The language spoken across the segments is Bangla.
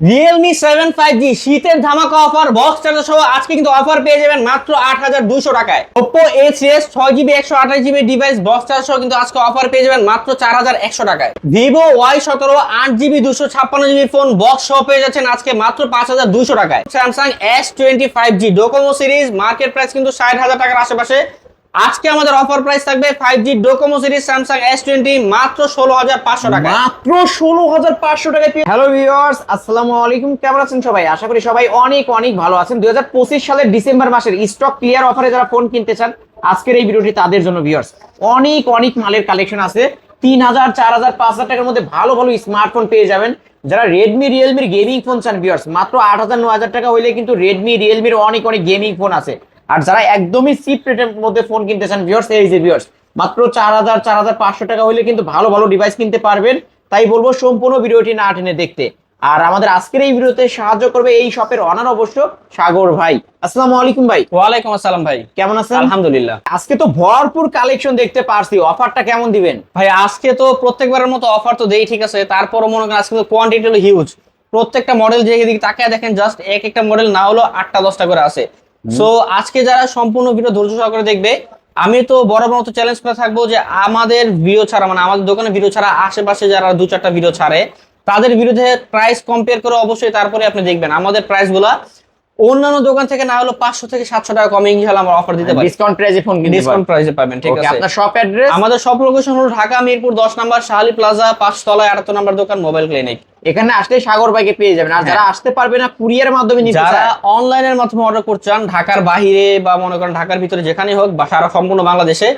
রিয়েলমি সেভেন ফাইভ জি শীতের ধামাকা অফার বক্স চার্জার সহ আজকে কিন্তু অফার পেয়ে যাবেন মাত্র আট হাজার দুশো টাকায়। ওপো এ সিএস ছয় জিবি একশো আঠাশ জিবি ডিভাইস বক্স চার্জার সহ কিন্তু আজকে অফার পেয়ে যাবেন মাত্র চার হাজার একশো টাকায়। ভিভো ওয়াই সতেরো, আট জিবি দুশো ছাপ্পান্ন জিবি ফোন বক্স সহ পেয়ে যাচ্ছেন আজকে মাত্র পাঁচ হাজার দুশো টাকায়। Samsung S twenty five G Docomo series market price কিন্তু ষাট হাজার টাকার আশেপাশে। আজকে আমাদের অফার প্রাইস থাকবে five G Docomo series Samsung S twenty মাত্র ষোলো হাজার পাঁচশো টাকা মাত্র ষোলো হাজার পাঁচশো টাকায় হ্যালো ভিউয়ার্স আসসালামু আলাইকুম কেমন আছেন সবাই? আশা করি সবাই অনেক অনেক ভালো আছেন। দুই হাজার পঁচিশ সালের ডিসেম্বর মাসের স্টক ক্লিয়ার অফারে যারা ফোন কিনতে চান আজকের এই ভিডিওটি তাদের জন্য ভিউয়ার্স অনেক অনেক মালের কালেকশন আছে। তিন হাজার চার হাজার পাঁচ হাজার টাকার মধ্যে ভালো ভালো স্মার্টফোন পেয়ে যাবেন। যারা রেডমি রিয়েলমির গেমিং ফোন চান ভিউয়ার্স মাত্র আট হাজার ন হাজার টাকা হইলে কিন্তু রেডমি রিয়েলমির অনেক অনেক গেমিং ফোন আছে। আর যারা একদমই চিপ রেটের মধ্যে ফোন কিনতে চান ভিউয়ার্স এই যে ভিউয়ার্স মাত্র চার হাজার চার হাজার পাঁচশো টাকা হইলে কিন্তু ভালো ভালো ডিভাইস কিনতে পারবেন। তাই বলব সম্পূর্ণ ভিডিওটি না টেনে দেখতে। আর আমাদের আজকের এই ভিডিওতে সাহায্য করবে এই শপের অনার অবশ্য সাগর ভাই। আসসালামু আলাইকুম ভাই। ওয়ালাইকুম আসসালাম ভাই। কেমন আছেন? আলহামদুলিল্লাহ। আজকে তো ভরপুর কালেকশন দেখতে পারছি। অফারটা কেমন দিবেন? ভাই আজকে তো প্রত্যেকবারের মতো অফার তো দেই ঠিক আছে? তারপরও মনে করেন আজকে তো কোয়ান্টিটি হলো হিউজ প্রত্যেকটা মডেল যে এদিকে তাকায় দেখেন জাস্ট এক একটা মডেল না হলো আটটা দশটা করে আছে। সো আজকে যারা সম্পূর্ণ ভিডিও ধৈর্য সহকারে দেখবে, আমি তো বরাবর মতো চ্যালেঞ্জ করে থাকব যে আমাদের ভিডিও ছাড়া মানে আমাদের দোকানে ভিডিও ছাড়া, আশেপাশে যারা দু চারটা ভিডিও ছাড়ে, তাদের বিরুদ্ধে প্রাইস কম্পেয়ার করে অবশ্যই তারপরে আপনি দেখবেন। আমাদের প্রাইসগুলা অন্যান্য দোকান থেকে না হলো পাঁচশো থেকে সাতশো টাকা কমে ইনশাল্লাহ আমরা অফার দিতে পারি। ডিসকাউন্ট প্রাইসে ফোন কিনতে ডিসকাউন্ট প্রাইসে পাবেন ঠিক আছে। আপনার শপ অ্যাড্রেস আমাদের সব লোকেশন হলো ঢাকা মিরপুর দশ নাম্বার শাহালি প্লাজা পাঁচতলায় আটাত্তর নাম্বার দোকান মোবাইল ক্লিনিক এখানে আসলে সাগর ভাইকে পেয়ে যাবেন। আর যারা আসতে পারবে না কুরিয়ার মাধ্যমে নিতে যারা অনলাইনের মাধ্যমে অর্ডার করছেন ঢাকার বাহিরে বা মনে করেন ঢাকার ভিতরে যেখানে হোক বা সারা সম্পূর্ণ বাংলাদেশে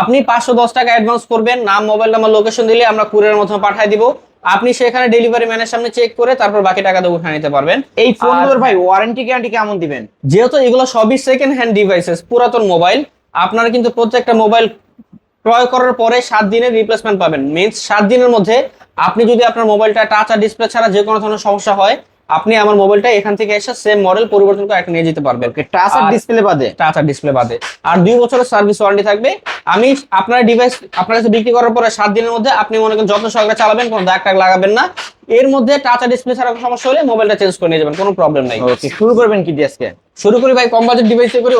আপনি পাঁচশো দশ টাকা অ্যাডভান্স করবেন। নাম মোবাইল নাম্বার লোকেশন দিলে আমরা কুরিয়ারের মাধ্যমে পাঠিয়ে দিব। আপনি সেখানে ডেলিভারি ম্যানের সামনে চেক করে তারপর বাকি টাকা দিয়ে উঠে নিতে পারবেন। এই ফোনগুলোর ভাই ওয়ারেন্টি গ্যারান্টি কেমন দিবেন? যেহেতু এগুলো সবই সেকেন্ড হ্যান্ড ডিভাইসেস পুরাতন মোবাইল আপনারা কিন্তু প্রত্যেকটা মোবাইল ক্রয় করার পরে সাত দিনের রিপ্লেসমেন্ট পাবেন। মিনস সাত দিনের মধ্যে আপনি যদি আপনার মোবাইলটা টাচ আর ডিসপ্লে ছাড়া যে কোনো ধরনের সমস্যা হয় আপনি আমার মোবাইলটা এখান থেকে এসে সেম মডেল পরিবর্তন করে একটা নিয়ে যেতে পারবেন। টাচ আর ডিসপ্লে বাদে? টাচ আর ডিসপ্লে বাদে। আর দুই বছরের সার্ভিস ওয়ারেন্টি থাকবে। আমি আপনার ডিভাইস আপনার কাছে বিক্রি করার পরে সাত দিনের মধ্যে আপনি মনে করেন যত্ন সহকারে চালাবেন কোনো দাগ টাগ লাগাবেন না। এর মধ্যে টাচ আর ডিসপ্লে ছাড়া কোনো সমস্যা হলে মোবাইলটা চেঞ্জ করে নিয়ে যাবেন কোনো প্রবলেম নাই। ওকে শুরু করবেন কি দিয়ে আজকে? শুরু করি ভাই কম বাজেট ডিভাইস করি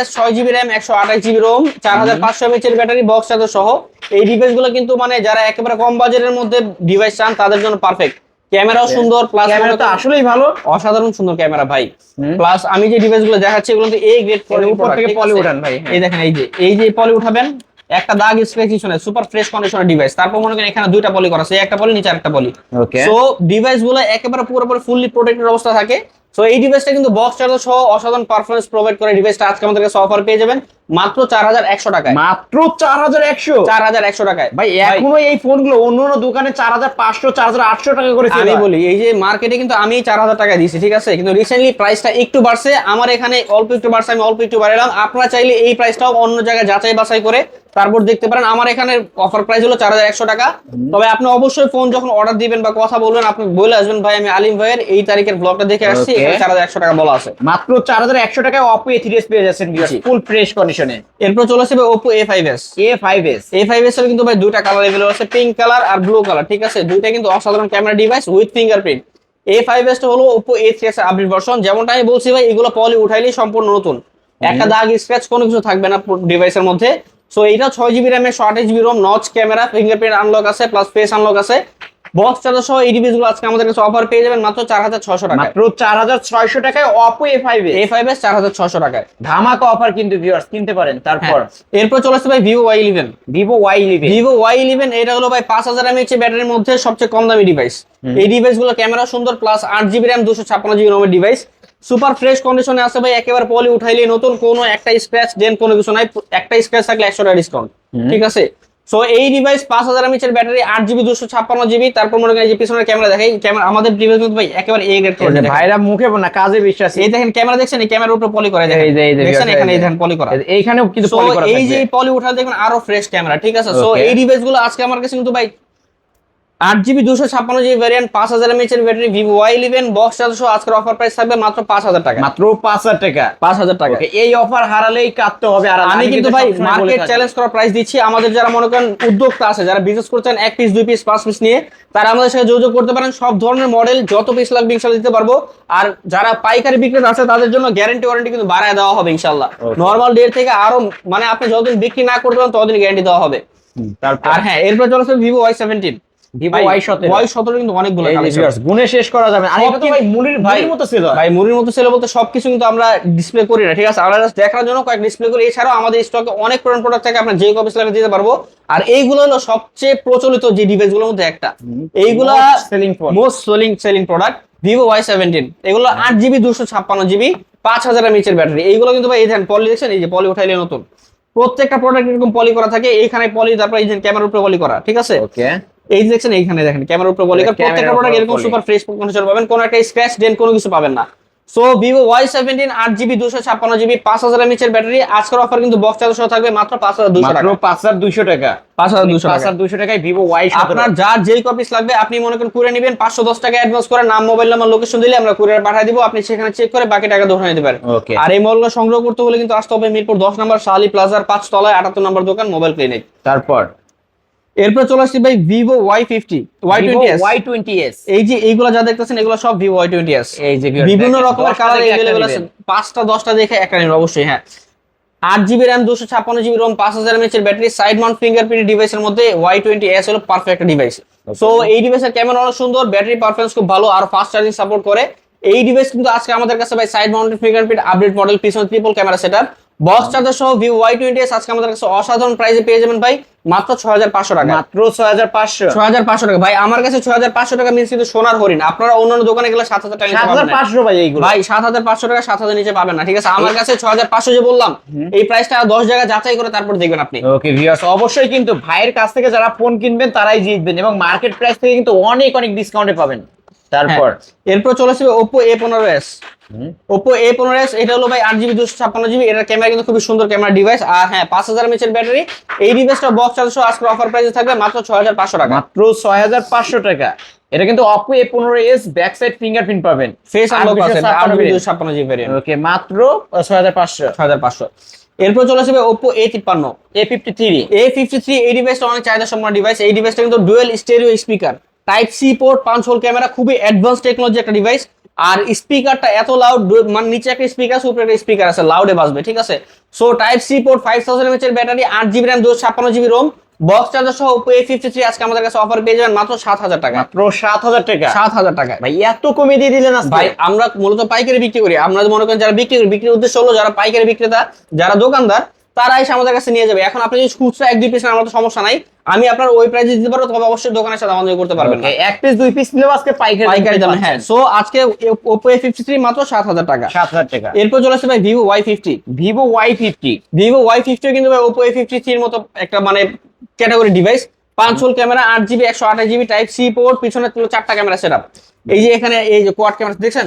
এস ছয় জিবি র্যাম একশো আঠাশ জিবি রোম চার হাজার পাঁচশো এমএচ এর ব্যাটারি বক্স চার্জার সহ। এই ডিভাইসগুলো কিন্তু মানে যারা একেবারে কম বাজেটের মধ্যে ডিভাইস চান তাদের জন্য পারফেক্ট ক্যামেরাও সুন্দর প্লাস ক্যামেরা তো আসলেই ভালো। অসাধারণ সুন্দর ক্যামেরা ভাই। প্লাস আমি যে ডিভাইসগুলো দেখাচ্ছি এগুলো কিন্তু এ গ্রেড এর উপর থেকে পলি উঠান ভাই, হ্যাঁ। এই দেখেন এই যে এই যে পলি উঠাবেন একটা দাগ স্ক্র্যাচ কিছু নাই সুপার ফ্রেশ কন্ডিশনের ডিভাইস তারপর মনে করেন এখানে দুইটা পলি করা আছে একটা পলি নিচে একটা পলি ওকে সো ডিভাইসগুলো একেবারে পুরোপুরি ফুললি প্রোটেক্টেড অবস্থা থাকে। সো এই ডিভাইসটা কিন্তু বক্স চার্জার সহ অসাধারণ পারফরমেন্স প্রোভাইড করে ডিভাইসটা আজকে আমাদের কাছে অফার পেয়ে যাবেন। মাত্র চার হাজার একশো টাকায়। মাত্র চার হাজার একশো? চার হাজার একশো টাকায়। ভাই এখনও এই ফোনগুলো অন্য অন্য দোকানে চার হাজার পাঁচশো চার হাজার আটশো টাকা করে আমি বলি এই যে মার্কেটে কিন্তু আমি চার হাজার টাকা দিয়েছি ঠিক আছে? কিন্তু রিসেন্টলি প্রাইসটা একটু বাড়ছে। আমার এখানে অল্প একটু বাড়ছে আমি অল্প একটু বাড়ালাম। আপনারা চাইলে এই প্রাইসটাও অন্য জায়গায় যাচাই বাছাই করে তারপর দেখতে পারেন। আমার এখানে অফার প্রাইস হলো চার হাজার একশো টাকা। তবে আপনি অবশ্যই ফোন যখন অর্ডার দিবেন বা কথা বলবেন আপনি বলে আসবেন ভাই আমি আলিম ভাইয়ের এই তারিখের ব্লগটা দেখে আসছি। Okay. এখানে চার হাজার একশো টাকা বলা আছে। মাত্র চার হাজার একশো টাকায় অপো এ পেয়ে যাচ্ছেন ফুল ফ্রেশ কন্ডিশনে এরপর চলে আসবে Oppo A five S A five S A five S এর কিন্তু ভাই দুইটা কালার এভেলেবল আছে পিঙ্ক কালার আর ব্লু কালার ঠিক আছে? দুইটা কিন্তু অসাধারণ camera device with fingerprint A five S টা হলো Oppo A three S update version যেমনটা আমি বলছি ভাই এগুলো পলি উঠাইলেই সম্পূর্ণ নতুন। একটা দাগ স্ক্র্যাচ কোনো কিছু থাকবে না ডিভাইসের মধ্যে। সো এইটা ছয় জিবি র্যামের একশো আঠাশ GB ROM notch camera fingerprint unlock আছে প্লাস ফেস আনলক আছে। বক্স চার্জার সহ এই ডিভাইসগুলো আজকে আমাদের কাছে অফার পেয়ে যাবেন মাত্র চার হাজার ছশো টাকা মাত্র চার হাজার ছয়শো টাকায় Oppo A five A five S চার হাজার ছশো টাকায়। ধামাকা অফার কিন্তু ভিউয়ার্স কিনতে পারেন তারপর। হ্যাঁ। এরপর চলে আসছে ভাই Vivo Y eleven Vivo Y eleven Vivo Y eleven এটা হলো ভাই পাঁচ হাজার এমএইচ ব্যাটারির মধ্যে সবচেয়ে কম দামি ডিভাইস এই ডিভাইসগুলো ক্যামেরা সুন্দর প্লাস আট জিবি র্যাম দুশো ছাপ্পান্ন জিবি রমের ডিভাইস সুপার ফ্রেশ কন্ডিশনে আছে ভাই একেবারে পলি উঠাইলে নতুন কোনো একটা স্ক্র্যাচ ডেন কোনো কিছু নাই একটা স্ক্র্যাচ থাকলে একশো টাকা ডিসকাউন্ট ঠিক আছে? সো এই ডিভাইস পাঁচ হাজার এমএচের ব্যাটারি আট জিবি দুশো ছাপ্পান্ন জিবি তারপর মনে করেন যে পিছনের ক্যামেরা দেখেন ক্যামেরা আমাদের ডিভাইস কিন্তু ভাই একেবারে এ গ্রেড করে দেখায়। ভাইরা মুখে না কাজে বিশ্বাস এই দেখেন ক্যামেরা দেখছেন? এই ক্যামেরার উপরে পলি করা দেখেন। দেখছেন? এখানে এই দেখেন পলি করা। এইখানেও কিন্তু পলি করা এই যে। পলি উঠা দেখবেন আরও ফ্রেশ ক্যামেরা ঠিক আছে? সো এই ডিভাইসগুলো আজকে আমার কাছে কিন্তু ভাই আট জিবি দুশো ছাপ্পান্ন জিবি ভ্যারিয়েন্ট পাঁচ হাজার এমএচ এর battery Vivo Y eleven box সহ আজকের অফার প্রাইস থাকবে মাত্র পাঁচ হাজার টাকা। মাত্র পাঁচ হাজার টাকা। পাঁচ হাজার টাকা। এই অফার হারালেই কাটতে হবে আর আমি কিন্তু ভাই মার্কেট চ্যালেঞ্জ করা প্রাইস দিচ্ছি। আমাদের যারা মনে করেন উদ্যোক্তা আছে যারা বিজনেস করছেন এক পিস দুই পিস পাঁচ পিস নিয়ে তারা আমাদের সাথে যোগাযোগ করতে পারেন। সব ধরনের মডেল যত পিস লাগবে ইনশাল্লাহ দিতে পারব। আর যারা পাইকারি বিক্রেতা আছে তাদের জন্য গ্যারান্টি ওয়ারেন্টি কিন্তু বাড়ায় দেওয়া হবে ইনশাল্লাহ। নর্মাল ডেট থেকে আরও মানে আপনি যতদিন বিক্রি না করতে পারেন ততদিন গ্যারান্টি দেওয়া হবে। আর হ্যাঁ এরপর চলেছে Vivo Y seventeen Vivo Y17 Y সতেরো। কিন্তু অনেকগুলো এই যে collection। viewers, গুণে শেষ করা যাবে আর এটা তো ভাই মুড়ির ভাই- মতো ছিল। ভাই মুড়ির মতো ছেলে বলতে সবকিছু কিন্তু আমরা ডিসপ্লে করি না ঠিক আছে? আমরা দেখার জন্য কয়েক ডিসপ্লে করি। এছাড়াও আমাদের স্টকে অনেক পুরান প্রোডাক্ট থাকে আমরা যে কপি দিতে পারব। আর এইগুলো হলো সবচেয়ে প্রচলিত যে মধ্যে একটা। এইগুলা selling most selling selling product Vivo Y seventeen এগুলো আট জিবি দুশো ছাপ্পান্ন জিবি পাঁচ হাজার ব্যাটারি এইগুলো কিন্তু ভাই এই পলি দেখছেন এই যে পলি উঠাইলে নতুন। প্রত্যেকটা প্রোডাক্ট এরকম পলি করা থাকে। এইখানে পলি তারপর এই যে ক্যামেরার উপরে পলি করা ঠিক আছে? ওকে এই দেখছেন এইখানে দেখেন ক্যামেরার উপরে বলি প্রত্যেকটা প্রোডাক্ট এরকম সুপার ফ্রেশ কন্ডিশন পাবেন কোনো একটা স্ক্র্যাচ ডেন কোনো কিছু পাবেন না। সো ভিভো ওয়াই সেভেন্টিন আট জিবি দুশো ছাপ্পান্ন জিবি পাঁচ হাজার এমএচ এর ব্যাটারি আজকের অফার কিন্তু বক্স চার্জ সহ থাকবে মাত্র পাঁচ হাজার দুশো মাত্র টাকা। পাঁচ হাজার দুইশো টাকা। পাঁচ হাজার দুশো পাঁচ হাজার দুইশো টাকায় ভিভো ওয়াই আপনার যার যেই কপিস লাগবে আপনি মনে করেন কুরিয়ার নেবেন পাঁচশো দশ টাকা অ্যাডভান্স করে নাম মোবাইল নাম্বার লোকেশন দিলে আমরা কুরিয়ার পাঠিয়ে দিব আপনি সেখানে চেক করে বাকি টাকা ধরে নিতে পারেন। আর এই মলগুলো সংগ্রহ করতে হলে কিন্তু আসতে হবে মিরপুর দশ নম্বর শাহালি প্লাজার পাঁচ তলায় আটাত্তর নম্বর দোকান মোবাইল ক্লিনিক তারপর? এরপর চলে আসছি ভাই Vivo Y fifty Y twenty Y twenty S এই যে এইগুলো যা দেখতেছেন এগুলো সব ভিভো ওয়াই টোয়েন্টি এস এই যে বিভিন্ন রকমের কালার এভেলেবেল আছে। পাঁচটা দশটা দেখে একটা নিন অবশ্যই হ্যাঁ। আট জিবি র্যাম দুশো ছাপ্পান্ন জিবি রোম পাঁচ হাজার এমএচ এর ব্যাটারি সাইড মাউন্ট ফিঙ্গারপ্রিন্ট ডিভাইসের মধ্যে ওয়াই টোয়েন্টি এস হলো পারফেক্ট ডিভাইস সো এই ডিভাইসের ক্যামেরা অনেক সুন্দর ব্যাটারি পারফরমেন্স খুব ভালো আর ফাস্ট চার্জিং সাপোর্ট করে। এই ডিভাইস কিন্তু আজকে আমাদের কাছে ভাই side mounted fingerprint update model পিছনে triple camera setup box charger সহ ভিউ ওয়াই টোয়েন্টি এস আজকে আমাদের কাছে অসাধারণ প্রাইসে পেয়ে যাবেন ভাই। মাত্র ছয় হাজার পাঁচশো টাকা। মাত্র ছয় হাজার পাঁচশো। ছয় হাজার পাঁচশো টাকা। ভাই আমার কাছে ছয় হাজার পাঁচশো টাকা মিনস কিন্তু সোনার হরিণ। আপনারা অন্যান্য দোকানে গেলে সাত হাজার টাকা সাত হাজার পাঁচশো ভাই এইগুলো। ভাই সাত হাজার পাঁচশো টাকা সাত হাজার নিচে পাবেন না ঠিক আছে? আমার কাছে ছয় হাজার পাঁচশো যে বললাম এই প্রাইসটা দশ জায়গা যাচাই করে তারপর দেখবেন আপনি। ওকে ভিউয়ার্স অবশ্যই কিন্তু ভাইয়ের কাছ থেকে যারা ফোন কিনবেন তারাই জিতবেন এবং মার্কেট প্রাইস থেকে কিন্তু অনেক অনেক ডিসকাউন্টে পাবেন। তারপর? হ্যাঁ। এরপর চলে আসবে ওপো এ পনেরো এস ওপো এ পনেরো এস এটা হলো ভাই আট জিবি দুশো ছাপ্পান্ন জিবি এটার ক্যামেরা কিন্তু খুবই সুন্দর ক্যামেরা ডিভাইস আর হ্যাঁ পাঁচ হাজার এমএচ এর ব্যাটারি এই ডিভাইসটা বক্স চার্জ সহ আজকে অফার প্রাইসে থাকবে মাত্র ছয় হাজার পাঁচশো টাকা। মাত্র ছয় হাজার পাঁচশো টাকা। এটা কিন্তু অপো এ পনেরো এস ব্যাক সাইড ফিঙ্গারপ্রিন্ট পাবেন ফেস আনলক আছে আট জিবি দুশো ছাপ্পান্ন জিবি ভ্যারিয়েন্ট ওকে মাত্র ছয় হাজার পাঁচশো। ছয় হাজার পাঁচশো। এরপর চলে আসবে ওপো এ তিপ্পান্ন। A fifty three A fifty three এই ডিভাইসটা অনেক চাহিদা সম্পন্ন ডিভাইস এই ডিভাইসটা কিন্তু dual stereo speaker type C port পাঁচ হোল ক্যামেরা খুবই অ্যাডভান্স টেকনোলজি একটা ডিভাইস আর স্পিকারটা এত লাউড মানে নিচে একটা স্পিকার আছে উপরে একটা স্পিকার আছে লাউডে বাজবে ঠিক আছে? So type C port five thousand mAh এর ব্যাটারি আট জিবি র্যাম দুশো ছাপ্পান্ন জিবি রোম বক্স চার্জার সহ ওপো এ ফিফটি থ্রি আজকে আমাদের কাছে অফার পেয়ে যাবেন মাত্র সাত হাজার টাকা মাত্র সাত হাজার টাকা। সাত হাজার টাকায়। ভাই এত কমে দিয়ে দিলেন আজকে? ভাই আমরা মূলত পাইকারি বিক্রি করি। আমরা মনে করেন যারা বিক্রি করি বিক্রির উদ্দেশ্য হলো যারা পাইকারি বিক্রেতা যারা দোকানদার তারা এসে আমাদের কাছে নিয়ে যাবে। এখন আপনি যদি খুচরা এক দুই পিস আমার তো সমস্যা নাই। আমি আপনার ওই প্রাইসে দিতে পারব তবে অবশ্যই দোকানের সাথে আমাদের করতে পারবেন এক পিস দুই পিস নিলেও আজকে পাইকারি পাইকারি দামে হ্যাঁ। সো আজকে ওপো এ ফিফটি থ্রি মাত্র সাত হাজার টাকা। সাত হাজার টাকা। এরপর চলে আসছে ভাই Vivo Y fifty Vivo Y fifty Vivo Y ফিফটিও কিন্তু ভাই ওপো এ ফিফটি থ্রির মতো একটা মানে ক্যাটাগরি ডিভাইস পাঁচ হোল ক্যামেরা আট জিবি একশো আঠাশ জিবি টাইপ সি পোর্ট পিছনে চারটা ক্যামেরা সেট এই যে এখানে এই যে কোয়াড ক্যামেরা দেখছেন?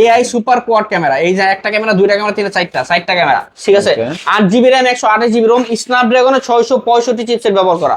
এআই সুপার কোয়াড ক্যামেরা এই যে একটা ক্যামেরা দুইটা ক্যামেরা তিনটা চারটা চারটা ক্যামেরা ঠিক আছে? আট জিবি র্যাম একশো আঠাশ জিবি রোম স্ন্যাপড্রাগনে ছয়শো পঁয়ষট্টি চিপসেট ব্যবহার করা।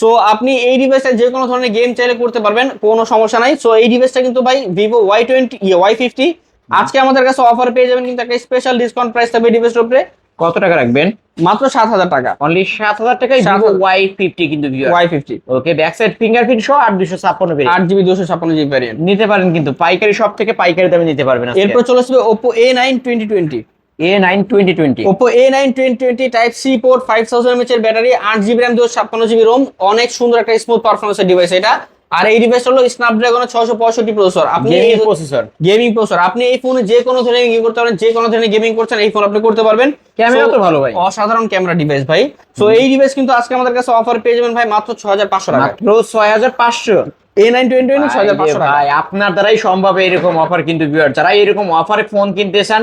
সো আপনি এই ডিভাইসে যে কোনো ধরনের গেম চাইলে করতে পারবেন কোনো সমস্যা নাই। সো এই ডিভাইসটা কিন্তু ভাই Vivo Y twenty Y fifty আজকে আমাদের কাছে অফার পেয়ে যাবেন কিন্তু একটা স্পেশাল ডিসকাউন্ট প্রাইস থাকবে ডিভাইসের উপরে। কত টাকা রাখবেন? মাত্র সাত হাজার টাকা। অনলি সাত হাজার টাকায় ভিভো 7,000 ওয়াই ফিফটি কিন্তু Y fifty okay back side fingerprint সহ আট দুশো ছাপ্পান্ন আট জিবি দুশো ছাপ্পান্ন জিবি ভ্যারিয়েন্ট নিতে পারেন কিন্তু পাইকারি সব থেকে পাইকারি দামে নিতে পারবেন এরপর চলে আসবে Oppo A nine twenty twenty A nine twenty twenty Oppo A nine twenty twenty type C port five thousand mAh এর ব্যাটারি আট জিবি র্যাম দুশো ছাপ্পান্ন জিবি রোম অনেক সুন্দর একটা স্মুথ পারফরমেন্সের ডিভাইস এটা। আর এই ডিভাইস হলো স্ন্যাপড্রাগনের ছশো পঁয়ষট্টি প্রসেসর আপনি গেমিং প্রসেসর গেমিং প্রসেসর আপনি এই ফোনে যে কোনো ধরনের গেমিং করতে পারেন যে কোনো ধরনের গেমিং করছেন এই ফোন আপনি করতে পারবেন। ক্যামেরা তো ভালো ভাই। অসাধারণ ক্যামেরা ডিভাইস ভাই। সো এই ডিভাইস কিন্তু আজকে আমাদের কাছে অফার পেয়ে যাবেন ভাই মাত্র ছয় হাজার পাঁচশো। টাকা মাত্র ছয় হাজার পাঁচশো আপনার দ্বারাই সম্ভব এরকম অফার কিন্তু যারা এরকম অফারে ফোন কিনতে চান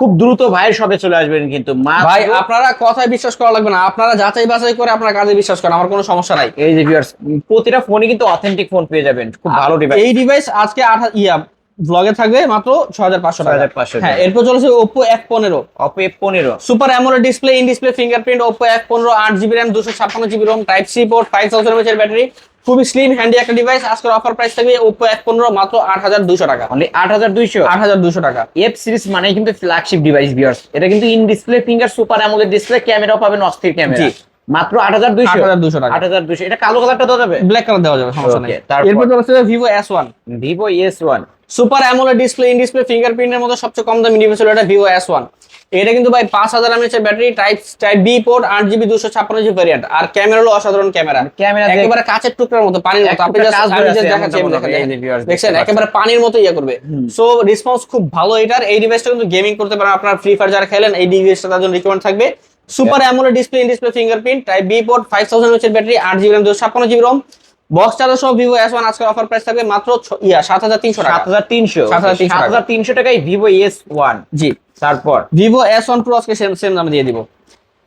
খুব দ্রুত ভাইয়ের সবে চলে আসবেন কিন্তু ভাই আপনারা কথায় বিশ্বাস করা লাগবে না। আপনারা যাচাই বাছাই করে আপনার কাজে বিশ্বাস করেন আমার কোনো সমস্যা নাই। এই যে ভিউয়ার্স প্রতিটা ফোনে কিন্তু অথেন্টিক ফোন পেয়ে যাবেন। খুব ভালো ডিভাইস এই ডিভাইস আজকে আট ইয়া ব্লগে থাকবে মাত্র ছয় হাজার পাঁচশো টাকা। 6,500 হ্যাঁ এরপর চলেছে ওপো এক পনেরো। অপো এফ পনেরো। Super AMOLED display in display fingerprint Oppo এক পনেরো আট জিবি র্যাম দুশো ছাপ্পান্ন GB ROM type C port five thousand mAh এর ব্যাটারি খুবই স্লিম হ্যান্ডি একটা ডিভাইস আজকের অফার প্রাইস থাকবে ওপো এফ পনেরো মাত্র আট হাজার দুশো টাকা। মানে আট হাজার দুইশো? আট হাজার দুশো টাকা। এফ সিরিজ মানে কিন্তু ফ্ল্যাগশিপ ডিভাইস বিয়ার্স এটা কিন্তু in display finger super AMOLED display ক্যামেরাও পাবেন অস্থির ক্যামেরা মাত্র আট হাজার দুইশো? 8,200 টাকা। আট হাজার দুশো এটা কালো কালারটা দেওয়া যাবে। ব্ল্যাক কালার দেওয়া যাবে সমস্যা নেই। তারপর? Vivo S one Vivo S one super AMOLED display in display ফিঙ্গারপ্রিন্টের মধ্যে সবচেয়ে কম দামি ডিভাইস হলো এটা ভিভো এস ওয়ান এটা কিন্তু ভাই পাঁচ হাজার এমএচ এর battery type type B port আট জিবি দুশো ছাপ্পান্ন জিবি ভ্যারিয়েন্ট আর ক্যামেরা হলো অসাধারণ ক্যামেরা ক্যামেরা একেবারে কাঁচের টুকরার মতো পানির মতো। আপনি দেখছেন? একেবারে পানির মতো ইয়ে করবে। সো রেসপন্স খুব ভালো এটার। এই ডিভাইসটা কিন্তু গেমিং করতে পারেন। আপনার ফ্রি ফায়ার যারা খেলেন এই ডিভাইসটা তার জন্য রিকমেন্ড থাকবে। Super AMOLED display in display fingerprint type B port five thousand এর ব্যাটারি আট জিবি র্যাম দুশো ছাপ্পান্ন জিবি রোম বক্স চার্জার সহ ভিভো এস ওয়ান আজকের অফার প্রাইস থাকবে মাত্র ইয়া সাত হাজার তিনশো সাত হাজার তিনশো 7,300 সাত হাজার তিনশো টাকায় ভিভো এস ওয়ান জি। তারপর? ভিভো এস ওয়ান প্রো আজকে সেম সেম দামে দিয়ে দিব।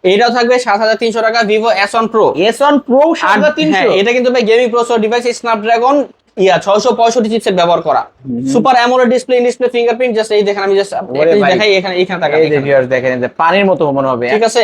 এইটাও থাকবে সাত হাজার তিনশো টাকা Vivo S one pro S one pro সাত হাজার তিনশো? এটা কিন্তু ভাই গেমিং প্রসেসর ডিভাইস স্ন্যাপড্রাগন ইয়া ছয়শো পঁয়ষট্টি চিপসেট ব্যবহার করা। Super AMOLED display display fingerprint just এই দেখেন আমি জাস্ট দেখাই এখানে এখানে দেখেন পানির মতো মনে হবে। ঠিক আছে?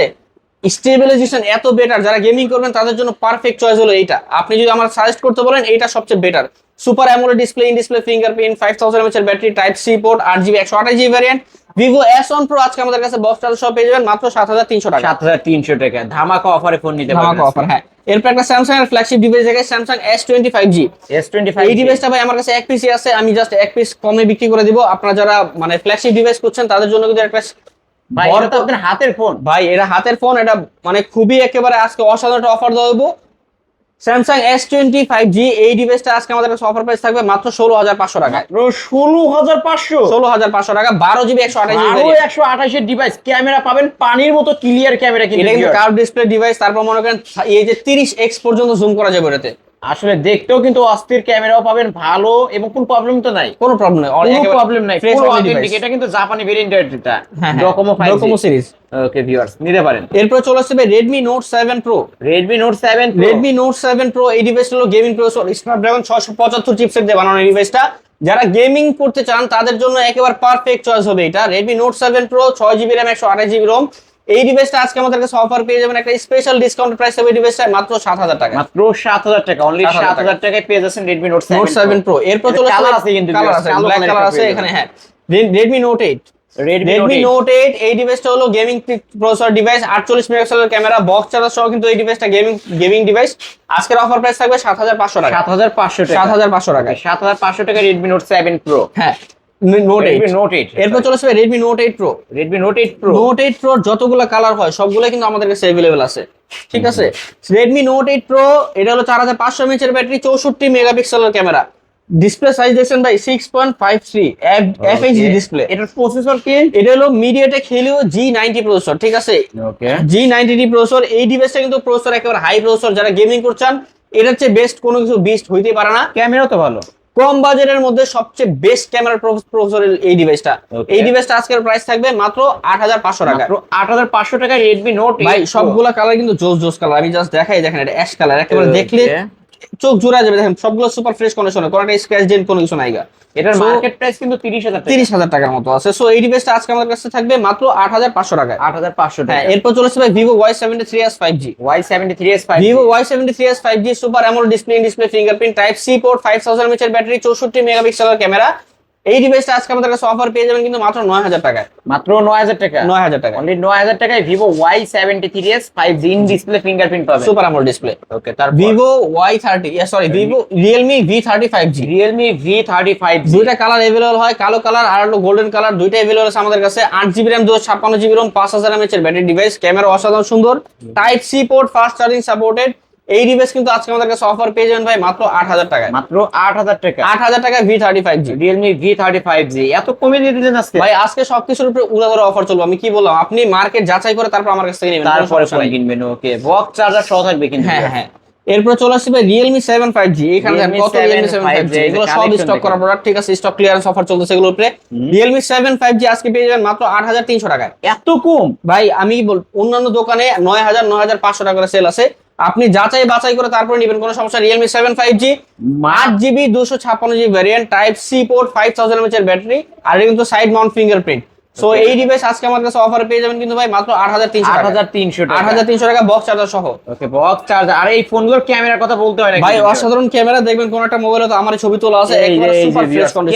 স্টেবিলাইজেশন এত বেটার যারা গেমিং করবেন তাদের জন্য পারফেক্ট চয়েস হলো এইটা। আপনি যদি আমার সাজেস্ট করতে বলেন এইটা সবচেয়ে better super AMOLED display in display fingerprint five thousand mAh এর ব্যাটারি টাইপ সি পোর্ট আট জিবি একশো আঠাশ GB variant Vivo S one pro আজকে আমাদের কাছে বক্স চার্জ সহ পেয়ে যাবেন মাত্র সাত হাজার তিনশো টাকা। সাত হাজার তিনশো টাকা। ধামাকা অফারে ফোন নিতে ধামাকা অফার হ্যাঁ। এরপর একটা স্যামসাং এর ফ্ল্যাগশিপ ডিভাইস দেখে Samsung S twenty five G S twenty five এই ডিভাইসটা ভাই আমার কাছে এক পিসই আছে আমি জাস্ট এক পিস কমে বিক্রি করে দিব। আপনারা যারা মানে ফ্ল্যাগশিপ ডিভাইস করছেন তাদের জন্য কিন্তু একটা ভাই এটা তো আপনার হাতের ফোন ভাই এটা হাতের ফোন এটা মানে খুবই একেবারে আজকে অসাধারণ অফার দেবো। Samsung S twenty five G এই ডিভাইসটা আজকে আমাদের কাছে অফার প্রাইস থাকবে মাত্র ষোলো হাজার পাঁচশো টাকা ষোলো হাজার পাঁচশো? ষোলো হাজার পাঁচশো টাকা বারো জিবি একশো আঠাশ একশো আঠাশের ডিভাইস ক্যামেরা পাবেন পানির মতো ক্লিয়ার ক্যামেরা কিন্তু। কার্ভ ডিসপ্লে ডিভাইস তারপর মনে করেন এই যে তিরিশ এক্স পর্যন্ত জুম করা যাবে এটাতে। আসলে দেখতেও কিন্তু অস্থির ক্যামেরাও পাবেন ভালো এবং কোনো প্রবলেম তো নাই। কোনো প্রবলেম নেই কোনো প্রবলেম নাই ফ্রেশ authentic, এটা কিন্তু জাপানি ভেরিয়েন্ট এটা Docomo five Docomo series okay viewers নিতে পারেন। এরপর চলে আসবে Redmi note seven pro Redmi note seven Redmi note seven pro এই ডিভাইসটা হলো গেমিং প্রসেসর স্ন্যাপড্রাগন ছশো পঁচাত্তর চিপসেট দিয়ে বানানো এই ডিভাইসটা যারা গেমিং করতে চান তাদের জন্য একেবারে পারফেক্ট চয়েস হবে এটা। প্রো ছয় জিবি র্যাম একশো আঠাশ জিবি রোম এই ডিভাইসটা আজকে আমাদের কাছে অফার পেয়ে যাবেন একটা স্পেশাল ডিসকাউন্ট প্রাইস হবে এই ডিভাইসটা মাত্র সাত হাজার টাকা। মাত্র সাত হাজার টাকা অনলি 7,000 টাকায় পেয়ে যাচ্ছেন Redmi Redmi note note seven pro এরপর চলে কালার আছে কিন্তু কালার আছে ব্ল্যাক কালার আছে এখানে হ্যাঁ। Note eight Redmi Redmi note eight এই ডিভাইসটা হলো গেমিং প্রসেসর ডিভাইস আটচল্লিশ মেগাপিক্সেলের ক্যামেরা বক্স চার্জার সহ কিন্তু এই ডিভাইসটা গেমিং গেমিং ডিভাইস আজকের অফার প্রাইস থাকবে সাত হাজার পাঁচশো টাকা। সাত হাজার পাঁচশো টাকা। সাত হাজার পাঁচশো টাকা। সাত হাজার পাঁচশো টাকা রেডমি নোট সেভেন প্রো হ্যাঁ। নোট নোট এইট এরপর চলে আসবে Redmi note eight pro Redmi note eight pro note eight pro যতগুলো কালার হয় সবগুলো কিন্তু আমাদের কাছে অ্যাভেলেবেল আছে। ঠিক আছে? রেডমি নোট এইট প্রো এটা হলো চার হাজার পাঁচশো ব্যাটারি চৌষট্টি মেগাপিক্সেলের ক্যামেরা ডিসপ্লে সাইজ দেখছেন ভাই six point five three F H display এটার প্রসেসর কি? এটা হলো MediaTek Helio G ninety processor ঠিক আছে? জি নাইনটি ডি প্রসেসর এই ডিভাইসটা কিন্তু প্রসেসর একেবারে হাই প্রসেসর যারা গেমিং করছেন এটার চেয়ে বেস্ট কোনো কিছু বিস্ট হইতে পারে না। ক্যামেরা তো ভালো। কম বাজেটের মধ্যে সবচেয়ে বেস্ট ক্যামেরা প্রসেসর এই ডিভাইসটা. এই ডিভাইসটা আজকের প্রাইস থাকবে মাত্র আট হাজার পাঁচশো টাকা। মাত্র আট হাজার পাঁচশো টাকায় রেডমি নোট ভাই সবগুলা কালার কিন্তু জোস জোস কালার আমি জাস্ট দেখাই দেখেন এটা অ্যাশ কালার একেবারে দেখলে চোখ জোড়া যাবে। দেখেন সবগুলো সুপার ফ্রেশ কন্ডিশনে কোনো একটা স্ক্র্যাচ ডেন্ট কোনো কিছু নাই গা। এটার মার্কেট প্রাইস কিন্তু তিরিশ হাজার টাকা। তিরিশ হাজার টাকার মতো আছে। সো এই ডিভাইসটা আজকে আমাদের কাছে থাকবে মাত্র আট হাজার পাঁচশো টাকায়। আট হাজার পাঁচশো হ্যাঁ টাকা। এরপর চলেছে ভাই five Vivo Y seventy three S five G super AMOLED display display fingerprint type C port five thousand mAh এর ব্যাটারি চৌষট্টি মেগাপিক্সেলের ক্যামেরা এই ডিভাইসটা আজকে আমাদের কাছে অফার পেয়ে যাবেন কিন্তু মাত্র নয় হাজার টাকায়। মাত্র নয় হাজার টাকা? নয় হাজার টাকা অনলি নয় হাজার টাকায় Vivo Y seventy three S five G in display fingerprint পাবে সুপার অ্যামোল ডিসপ্লে ওকে তার Vivo Y thirty sorry Vivo Realme V thirty five G Realme V thirty five দুইটা কালার এভেলেবল হয় কালো কালার আর হলো গোল্ডেন কালার দুইটা এভেলেবল আছে আমাদের কাছে। আট জিবি র্যাম দুশো ছাপ্পান্ন জিবি রোম পাঁচ হাজার এমএচ এর ব্যাটারি ডিভাইস ক্যামেরা অসাধারণ সুন্দর। Type C port fast charging supported এই ডিভাইস কিন্তু আজকে আমাদের কাছে অফার পেয়ে যাবেন ভাই মাত্র আট হাজার টাকায়। মাত্র আট হাজার টাকা। আট হাজার টাকায় V thirty five G Realme V thirty five G এত কমে দিয়ে দিলেন আজকে? ভাই আজকে সবকিছুর উপরে উড়াধরা অফার চলবে আমি কি বললাম? আপনি মার্কেট যাচাই করে তারপর আমার কাছ থেকে নেবেন তারপরে ফোন কিনবেন ওকে বক্স চার্জার সহ থাকবে কিন্তু হ্যাঁ হ্যাঁ। এরপর চলে আসছে ভাই রিয়েলমি সেভেন ফাইভ জি এখানে কত রিয়েলমি সেভেন ফাইভ জি এগুলো সব স্টক করা প্রোডাক্ট ঠিক আছে? স্টক ক্লিয়ারেন্স অফার চলতেছে এগুলোর উপরে। রিয়েলমি সেভেন ফাইভ জি আজকে পেয়ে যাবেন মাত্র আট হাজার তিনশো টাকায়। এত কম? ভাই আমি বল অন্যান্য দোকানে নয় হাজার নয় হাজার পাঁচশো টাকা করে সেল আছে। আপনি যাচাই বাছাই করে তারপরে নেবেন কোনো সমস্যা রিয়েলমি সেভেন ফাইভ জি আট জিবি দুশো ছাপ্পান্ন GB variant type C port five thousand mAh এর ব্যাটারি আর কিন্তু সাইড মাউন্ট ফিঙ্গারপ্রিন্ট সো এই ডিভাইস আজকে আমার কাছে অফারে পেয়ে যাবেন কিন্তু ভাই মাত্র আট হাজার তিনশো আট হাজার তিনশো আট হাজার তিনশো টাকা বক্স চার্জার সহ। ওকে বক্স চার্জার আর এই ফোনগুলোর ক্যামেরার কথা বলতে হয় না ভাই অসাধারণ ক্যামেরা দেখবেন কোন একটা মোবাইলে তো আমার ছবি তোলা আছে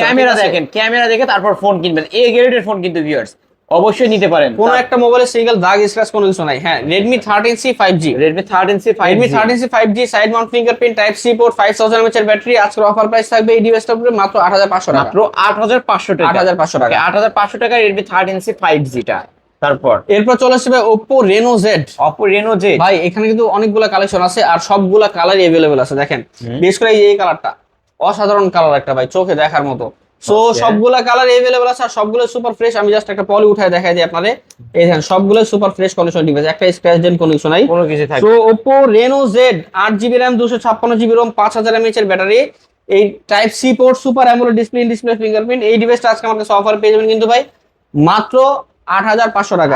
ক্যামেরা দেখেন ক্যামেরা দেখে তারপর ফোন কিনবেন। এই গ্রেডের ফোন কিন্তু ভিউয়ার্স অবশ্যই নিতে পারেন কোন একটা মোবাইলে সিঙ্গেল দাগ স্ক্র্যাচ কোনো কিছু নাই হ্যাঁ Redmi 13C 5G Redmi thirteen C five Redmi 13C 5G side mount fingerprint type C port 5000 mAh এর ব্যাটারি আজকের অফার প্রাইস থাকবে এই ডিভাইসটার উপরে মাত্র 8500 টাকা মাত্র আট হাজার পাঁচশো টাকা 8500 টাকা। আট হাজার পাঁচশো টাকা রেডমি থার্টিন সি ফাইভ জিটা তারপর এরপর চলে আসবে Oppo Reno Z Oppo Reno Z ভাই এখানে কিন্তু অনেকগুলা কালেকশন আছে আর সবগুলা কালারই अवेलेबल আছে দেখেন বিশেষ করে এই যে এই কালারটা অসাধারণ কালার একটা ভাই চোখে দেখার মতো So Okay. সবগুলা কালার अवेलेबल আছে আর সবগুলো সুপার ফ্রেশ আমি জাস্ট একটা পলি উঠায় দেখাই দিই আপনাদের এই দেখেন সবগুলো সুপার ফ্রেশ কন্ডিশন ডিভাইস একটা স্ক্র্যাচ ডেন্ট কোনো কিছু নাই কোনো কিছু থাকবে সো Oppo Reno Z আট জিবি র্যাম দুশো ছাপ্পান্ন জিবি রোম পাঁচ হাজার এমএচ এর ব্যাটারি এই type C port super AMOLED display display fingerprint এই ডিভাইসটা আজকে আমাদের অফার পেয়ে যাবেন কিন্তু ভাই মাত্র টাকা।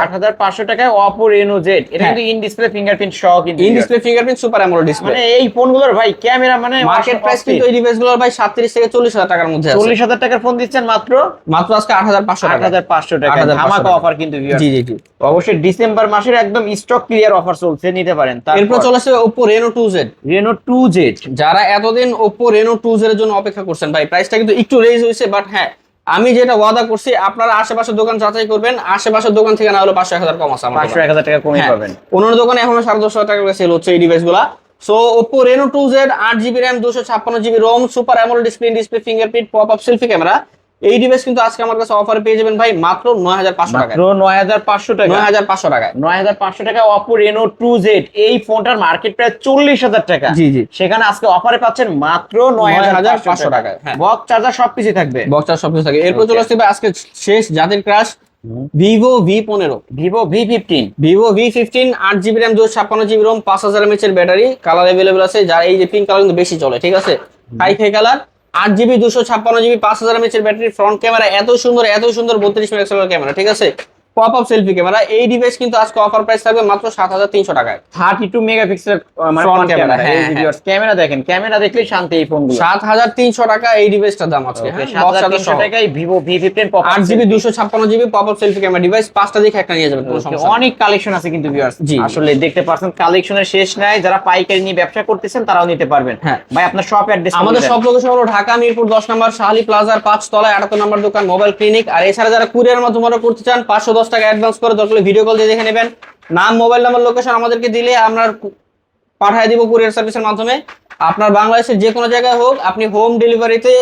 টাকায় রেনো জেড এটা হ্যাঁ। কিন্তু ইন ডিসপ্লে ফিঙ্গারপ্রিন্ট সহ কিন্তু in display fingerprint super AMOLED display মানে এই ফোনগুলোর ভাই ক্যামেরা মানে মার্কেট প্রাইস কিন্তু এই ডিভাইসগুলোর ভাই সাতত্রিশ থেকে চল্লিশ হাজার টাকার মধ্যে আছে। টাকার ফোন দিচ্ছেন মাত্র? মাত্র আজকে আট হাজার পাঁচশো আট টাকা হাজার পাঁচশো টাকা। 8,500 ধামাকা টাকা। অফার কিন্তু জি জি জি। অবশ্যই ডিসেম্বর মাসের একদম স্টক ক্লিয়ার অফার চলছে নিতে পারেন। এরপর চলে আসছে Oppo Reno 2Z Reno two Z যারা এতদিন Oppo Reno 2Z এর জন্য অপেক্ষা করছেন ভাই প্রাইসটা কিন্তু একটু রেজ হয়েছে বাট হ্যাঁ আমি যেটা ওয়াদা করছি আপনারা আশেপাশের দোকান যাচাই করবেন আশেপাশের দোকান থেকে না হলে পাঁচশো এক হাজার কম আছে পাঁচশো এক হাজার টাকা কমে হ্যাঁ, পাবেন। অন্য দোকানে এখনও সাড়ে দশ হাজার টাকা করে সেল হচ্ছে এই ডিভাইসগুলা so Oppo Reno two Z আট জিবি র্যাম দুশো ছাপ্পান্ন GB ROM super AMOLED display display fingerprint pop up selfie camera এই ডিভাইস কিন্তু আজকে আমার কাছে অফার পেয়ে যাবেন ভাই মাত্র নয় হাজার পাঁচশো টাকা নয় হাজার পাঁচশো টাকা নয় হাজার পাঁচশো টাকায়। নয় হাজার পাঁচশো টাকা অপো রেনো টু জেড এই ফোনটার মার্কেট প্রায় চল্লিশ হাজার টাকা। জি, জি। সেখানে আজকে অফারে পাচ্ছেন মাত্র নয় হাজার 9,500 পাঁচশো টাকা। বক্স চার্জার সবকিছু থাকবে। বক্সটার সব কিছু থাকে এরপর চলে আসছে আজকে শেষ জাতির ক্রাশ ভিভো ভি পনেরো। Vivo V fifteen Vivo V fifteen আট জিবি র্যাম দুশো ছাপ্পান্ন জিবি রোম পাঁচ হাজার এমএচ এর ব্যাটারি কালার অ্যাভেলেবল আছে। যার এই যে পিঙ্ক কালার কিন্তু বেশি চলে ঠিক আছে? হাই ফাই কালার আট জিবি, দুশো ছাপ্পান্ন জিবি, পাঁচ হাজার এমএচের ব্যাটারি ফ্রন্ট ক্যামেরা এত সুন্দর এত সুন্দর বত্রিশ মেগাপিক্সেলের ক্যামেরা ঠিক আছে? পপ আপ সেলফি ক্যামেরা এই ডিভাইস কিন্তু আজকে অফার প্রাইস থাকবে মাত্র সাত হাজার তিনশো টাকায় থার্টি টু মেগাপিক্সেল ক্যামেরা দেখেন ক্যামেরা দেখলেই শান্তি এই ফোনগুলো সাত হাজার তিনশো টাকা এই ডিভাইসটার দাম আজকে হ্যাঁ। টাকায় ভিভো ভি ফিফটিন আট জিবি দুশো ছাপ্পান্ন GB pop up selfie camera device পাঁচটা দিকে একটা নিয়ে যাবেন। অনেক কালেকশন আছে কিন্তু ভিউয়ার্স জি। আসলে দেখতে পাচ্ছেন কালেকশনের শেষ নাই যারা পাইকারি নিয়ে ব্যবসা করতেছেন তারাও নিতে পারবেন হ্যাঁ। ভাই আপনার শপ অ্যাড্রেস আমাদের সব লোকেশন হলো ঢাকা মিরপুর দশ নম্বর শাহালি প্লাজার পাঁচ তলায় আটাত্তর নম্বর দোকান মোবাইল ক্লিনিক আর এছাড়া যারা কুরিয়ার মাধ্যমে করতে চান পাঁচশো দশ টাকা অ্যাডভান্স করে দরকার ভিডিও কল দিয়ে দেখে নেবেন। নাম মোবাইল নাম্বার লোকেশন আমাদেরকে দিলে আমরা পাঠিয়ে দিব কুরিয়ার সার্ভিসের মাধ্যমে। আপনার বাংলাদেশের যে কোনো জায়গায় হোক আপনি হোম ডেলিভারিতে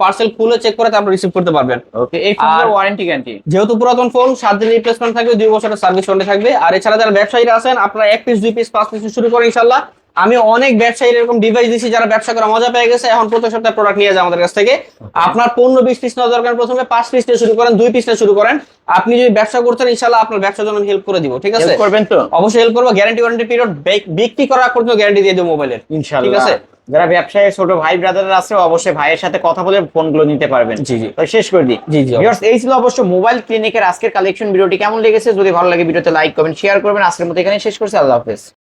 পার্সেল খুলে চেক করে তারপর রিসিভ করতে পারবেন। ওকে এই ফোনের ওয়ারেন্টি গ্যারান্টি যেহেতু পুরাতন ফোন সাত দিনের রিপ্লেসমেন্ট থাকবে দুই বছরের সার্ভিস ওয়ারেন্টি থাকবে। আর এছাড়া যারা ব্যবসায়ীরা আছেন আপনারা এক পিস দুই পিস পাঁচ পিস শুরু করেন ইনশাল্লাহ আমি অনেক ব্যবসায়ীর এরকম ডিভাইস দিছি যারা ব্যবসা করে মজা পেয়ে গেছে এখন প্রত্যেক সপ্তাহে প্রোডাক্ট নিয়ে যায় আমাদের কাছ থেকে। আপনার পণ্য বিশ পিস নেওয়া দরকার প্রথমে পাঁচ পিস দিয়ে শুরু করেন দুই পিস দিয়ে শুরু করেন। আপনি যদি ব্যবসা করতেন ইনশাল্লাহ আপনার ব্যবসার জন্য হেল্প করে দিব ঠিক আছে? করবেন তো? অবশ্যই হেল্প করব। গ্যারান্টি ওয়ারেন্টি পিরিয়ড বিক্রি করার পর্যন্ত গ্যারান্টি দিয়ে দেবো মোবাইলের ইনশাআল্লাহ। ঠিক আছে? যারা ব্যবসায়ী ছোট ভাই ব্রাদার আছে অবশ্যই ভাইয়ের সাথে কথা বলে ফোনগুলো নিতে পারবেন। জি, জি। তো শেষ করে দিই। জি, জি, এই ছিল অবশ্য মোবাইল ক্লিনিকের আজকের কালেকশন ভিডিওটি কেমন লেগেছে? যদি ভালো লাগে ভিডিওতে লাইক করবেন শেয়ার করবেন। আজকের মতো এখানে শেষ করছি। আল্লাহ হাফেজ।